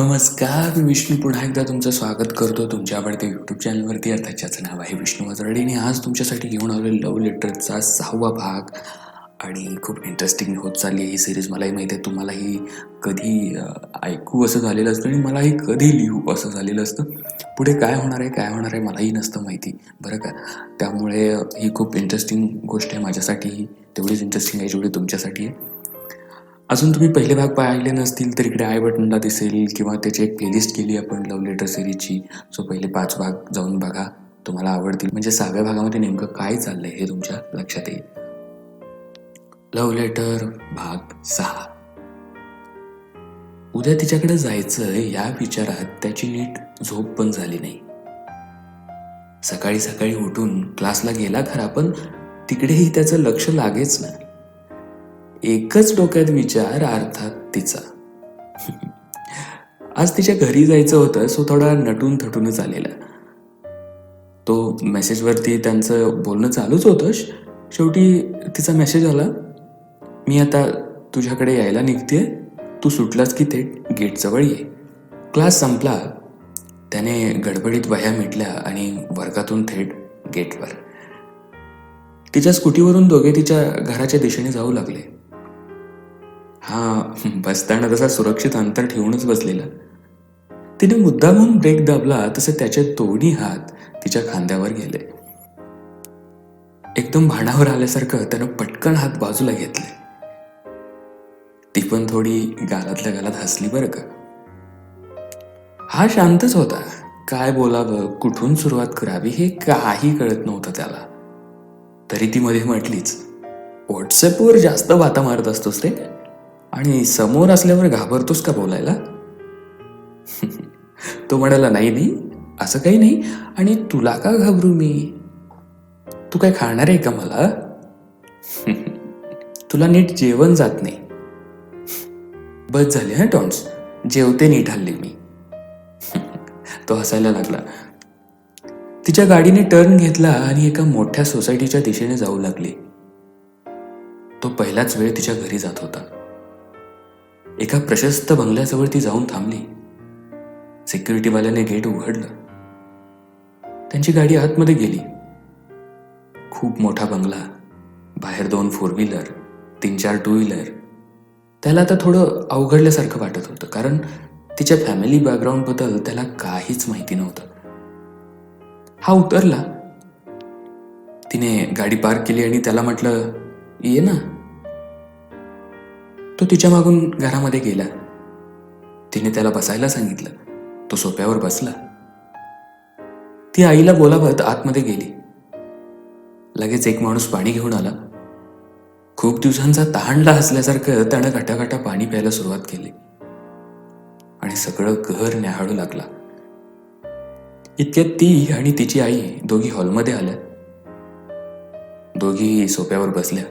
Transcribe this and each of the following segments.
नमस्कार मी विष्णू. पुन्हा एकदा तुमचं स्वागत करतो तुमच्या आवडत्या यूट्यूब चॅनलवरती अर्थात ज्याचं नाव आहे विष्णू वजरडे आणि आज तुमच्यासाठी घेऊन आलो लव्ह लेटरचा सहावा भाग. आणि खूप इंटरेस्टिंग होत चालली आहे ही सिरीज मलाही माहिती आहे तुम्हालाही कधी ऐकू असं झालेलं असतं आणि मलाही कधी लिहू असं झालेलं असतं. पुढे काय होणार आहे काय होणार आहे मलाही नसतं माहिती. बरं का? त्यामुळे ही खूप इंटरेस्टिंग गोष्ट आहे माझ्यासाठीही तेवढीच इंटरेस्टिंग आहे जेवढी तुमच्यासाठी आहे. अजून तुम्ही पहिले भाग पाहिले नसतील तर इकडे आय बटनला दिसेल किंवा त्याची एक प्लेलिस्ट केली आपण लव्ह लेटर सिरीजची सो पहिले पाच भाग जाऊन बघा. तुम्हाला आवडतील. म्हणजे सहाव्या भागामध्ये नेमकं काय चाललंय हे तुमच्या लक्षात येईल. लव्ह लेटर भाग सहा. उद्या तिच्याकडे जायचं या विचारात त्याची नीट झोप पण झाली नाही. सकाळी सकाळी उठून क्लासला गेला खरा पण तिकडेही त्याचं लक्ष लागेच ना एकच डोक्यात विचार अर्थात तिचा. आज तिच्या घरी जायचं होतं सो थोडा नटून थटूनच आलेला. तो मेसेजवरती त्यांचं बोलणं चालूच होतं. शेवटी तिचा मेसेज आला मी आता तुझ्याकडे यायला निघते तू सुटलास की थेट गेटजवळ ये. क्लास संपला. त्याने गडबडीत वह्या मिटल्या आणि वर्गातून थेट गेटवर. तिच्या स्कूटीवरून दोघे तिच्या घराच्या दिशेने जाऊ लागले. हा बसताना तसा सुरक्षित अंतर ठेवूनच बसलेला. तिने मुद्दामून ब्रेक दाबला तसे त्याचे दोन्ही हात तिच्या खांद्यावर गेले. एकदम भाणावर आल्यासारखं त्यानं पटकन हात बाजूला घेतले. ती पण थोडी गालातल्या गालात हसली बरं का. हा शांतच होता. काय बोलावं कुठून सुरुवात करावी हे काही कळत नव्हतं त्याला. तरी ती मध्ये म्हटलीच व्हॉट्सअपवर जास्त वाता मारत असतोस रे. आणि समोर असल्यावर घाबरतोस का बोलायला? तो म्हणाला नाही नाही असं काही नाही. आणि तुला का घाबरू मी? तू काय खाणार आहे का मला? तुला नीट जेवण जात नाही. बस झाले हा टॉन्स. जेवते नीट हल्ली मी. तो हसायला लागला. तिच्या गाडीने टर्न घेतला आणि एका मोठ्या सोसायटीच्या दिशेने जाऊ लागली. तो पहिलाच वेळ तिच्या घरी जात होता. एका प्रशस्त बंगल्याजवळ ती जाऊन थांबली. सिक्युरिटीवाल्याने गेट उघडलं. त्यांची गाडी आतमध्ये गेली. खूप मोठा बंगला बाहेर दोन फोर व्हीलर तीन चार टू व्हीलर त्याला आता थोडं अवघडल्यासारखं वाटत होतं कारण तिच्या फॅमिली बॅकग्राऊंडबद्दल त्याला काहीच माहिती नव्हतं. हा उतरला. तिने गाडी पार्क केली आणि त्याला म्हटलं ये ना. तो तिच्या मागून घरामध्ये गेला. तिने त्याला बसायला सांगितलं. तो सोप्यावर बसला. ती आईला बोलावत आतमध्ये गेली. लगेच एक माणूस पाणी घेऊन आला. खूप दिवसांचा तहानला असल्यासारखं त्यानं घटाघटा पाणी प्यायला सुरुवात केली. आणि सगळं घर न्याहाळू लागला. इतक्यात ती आणि तिची आई दोघी हॉलमध्ये आल्या. दोघी सोप्यावर बसल्या.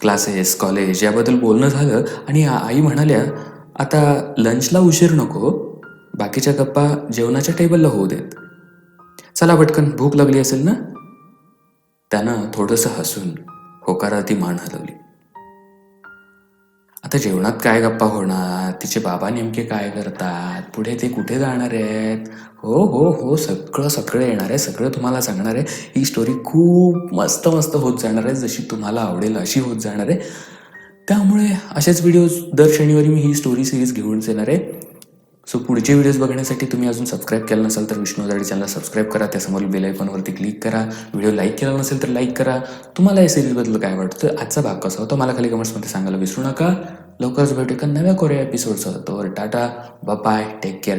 क्लासेस कॉलेज याबद्दल बोलणं झालं आणि आई म्हणाल्या आता लंचला उशीर नको. बाकीच्या गप्पा जेवणाच्या टेबलला होऊ देत. चला पटकन भूक लागली असेल ना? त्यानं थोडंसं हसून होकाराती मान हलवली. आता जेवणात काय गप्पा होणार? तिचे बाबा नेमके काय करतात? पुढे ते कुठे जाणार आहेत? हो हो हो सगळं सगळं येणार आहे. सगळं तुम्हाला सांगणार आहे. ही स्टोरी खूप मस्त मस्त होत जाणार आहे. जशी तुम्हाला आवडेल अशी होत जाणार आहे. त्यामुळे असेच व्हिडिओज दर शनिवारी मी ही स्टोरी सिरीज घेऊन येणार आहे. सो पुढचे व्हिडिओज बघण्यासाठी तुम्ही अजून सबस्क्राईब केलं नसेल तर विष्णू जाडी चॅनलला सबस्क्राईब करा. त्यासमोर बेल आयकॉनवरती क्लिक करा. व्हिडिओ लाईक केला नसेल तर लाईक करा. तुम्हाला या सिरीजबद्दल काय वाटतं? आजचा भाग कसा होता? मला खाली कमेंट्समध्ये सांगायला विसरू नका. लवकरच भेटू एका नव्या कोरिया एपिसोडचा तोवर टाटा बाय टेक केअर